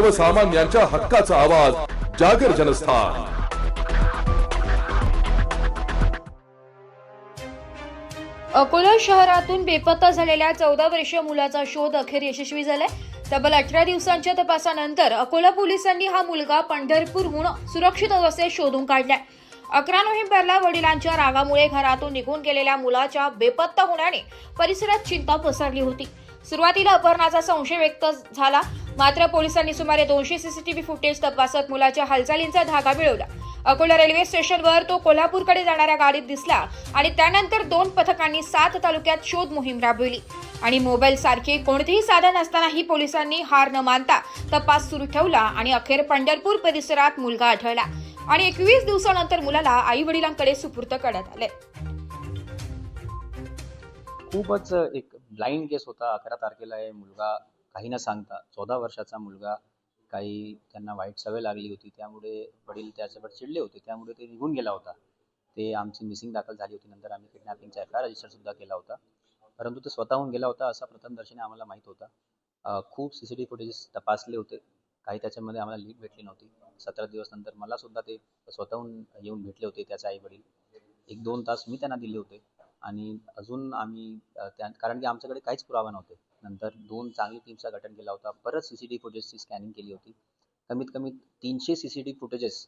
सर्वसामान्यांच्या हक्काचा आवाज जागर जनस्थान. अकोला शहरातून बेपत्ता झालेल्या चौदा वर्षीय मुलाचा शोध अखेर यशस्वी झालाय. तब्बल अठरा दिवसांच्या तपासानंतर अकोला पोलिसांनी हा मुलगा पंढरपूरहून सुरक्षित अवस्थेत शोधून काढलाय. अकरा नोव्हेंबरला वडिलांच्या रागामुळे घरातून निघून गेलेल्या मुलाच्या बेपत्ता होण्याने परिसरात चिंता पसरली होती. सुरुवातीला अपहरणाचा संशय व्यक्त झाला. मात्र पोलिसांनी सुमारे दोनशे सीसीटीव्ही फुटेज तपासत मुलाच्या हालचालींचा धागा मिळवला. अकोला रेल्वे स्टेशनवर तो कोल्हापूरकडे जाणाऱ्या गाडीत दिसला आणि त्यानंतर दोन पथकांनी सात तालुक्यात शोध मोहीम राबविली. आणि मोबाईल सारखे कोणतेही साधन असतानाही पोलिसांनी हार न मानता तपास सुरू ठेवला आणि अखेर पंढरपूर परिसरात मुलगा आढळला. आणि एकवीस दिवसानंतर मुलाला आई वडिलांकडे सुपूर्त करण्यात आले. खूपच एक ब्लाइंड केस होता. अकरा तारखेला हे मुलगा काही न सांगता चौदा वर्षाचा मुलगा काही त्यांना वाईट सवय लागली होती त्यामुळे वडील त्याच्यावर चिडले होते त्यामुळे ते निघून गेला होता. ते आमची मिसिंग दाखल झाली होती नंतर आम्ही किडनॅपिंगचा एफ आय रजिस्टर सुद्धा केला होता. परंतु ते स्वतःहून गेला होता असा प्रथमदर्शनी आम्हाला माहीत होता. खूप सी सी टी फुटेजेस तपासले होते. काही त्याच्यामध्ये आम्हाला लीड भेटली नव्हती. सतरा दिवस नंतर मला सुद्धा ते स्वतःहून येऊन भेटले होते त्याचे आई वडील. एक दोन तास मी त्यांना दिले होते. आणि अजून आम्ही त्या कारण की आमच्याकडे काहीच पुरावा नव्हते. नंतर दोन चांगली टीमचा गठन केला होता. परत सी सी टी फुटेजची स्कॅनिंग केली होती. कमीत कमी तीनशे सी सी टी फुटेजेस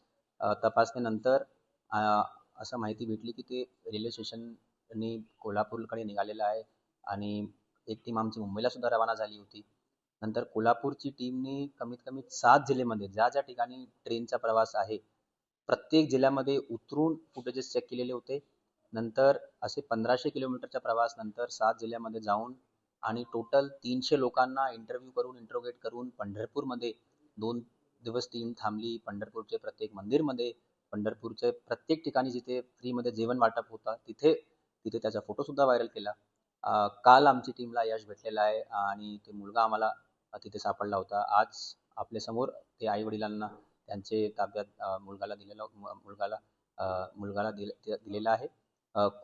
तपासल्यानंतर असं माहिती भेटली की ते रेल्वे स्टेशनने कोल्हापूरकडे निघालेलं आहे आणि एक टीम आमची मुंबईला सुद्धा रवाना झाली होती. नंतर कोल्हापूरची टीमने कमीत कमी सात जिल्ह्यामध्ये ज्या ज्या ठिकाणी ट्रेनचा प्रवास आहे प्रत्येक जिल्ह्यामध्ये उतरून फुटेजेस चेक केलेले होते. नंतर असे पंधराशे किलोमीटरच्या प्रवास नंतर सात जिल्ह्यामध्ये जाऊन आणि टोटल तीनशे लोकांना इंटरव्ह्यू करून इंट्रोगेट करून पंढरपूरमध्ये दोन दिवस टीम थांबली. पंढरपूरचे प्रत्येक मंदिरमध्ये पंढरपूरचे प्रत्येक ठिकाणी जिथे फ्रीमध्ये जेवण वाटप होता तिथे तिथे त्याचा फोटोसुद्धा व्हायरल केला. काल आमची टीमला यश भेटलेलं आहे आणि ते मुलगा आम्हाला तिथे सापडला होता. आज आपल्यासमोर ते आई वडिलांना त्यांचे ताब्यात मुलगाला दिलेला मुलगाला मुलगाला दिलेला आहे.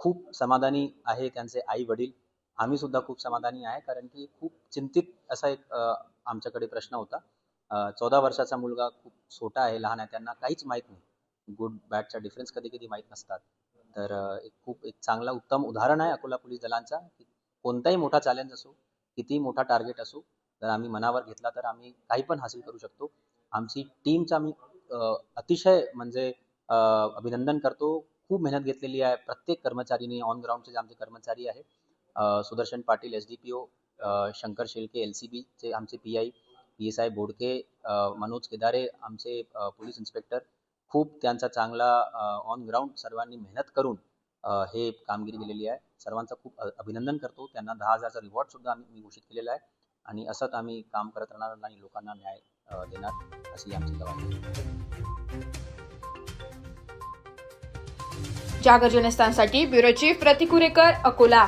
खूप समाधानी आहे त्यांचे आई वडील आम्ही सुद्धा खूप समाधानी आहे कारण की खूप चिंतित असा एक आमच्याकडे प्रश्न होता. चौदा वर्षाचा मुलगा खूप छोटा आहे लहान आहे त्यांना काहीच माहीत नाही. गुड बॅडचा डिफरन्स कधी कधी माहीत नसतात. तर एक खूप एक चांगला उत्तम उदाहरण आहे अकोला पोलीस दलांचा की कोणताही मोठा चॅलेंज असो कितीही मोठा टार्गेट असो जर आम्ही मनावर घेतला तर आम्ही काही पण हासिल करू शकतो. आमची टीमचा आम्ही अतिशय म्हणजे अभिनंदन करतो. खूप मेहनत घेतलेली आहे प्रत्येक कर्मचारीने ऑन ग्राउंडचे जे आमचे कर्मचारी आहे Sudarshan Patil S D P O Shankar Shelke L C बीचे आमचे P I P S I Bodke Manoj Kedare आमचे पोलीस इन्स्पेक्टर. खूप त्यांचा चांगला ऑन ग्राउंड सर्वांनी मेहनत करून हे कामगिरी केलेली आहे. सर्वांचं खूप अभिनंदन करतो. त्यांना दहा हजारचा रिवॉर्ड सुद्धा आम्ही मी घोषित केलेला आहे. आणि असंच आम्ही काम करत राहणार आणि लोकांना न्याय देणार अशी आमची जवाब जागर जनस्थानसाठी ब्युरो चीफ प्रतिकुरेकर अकोला.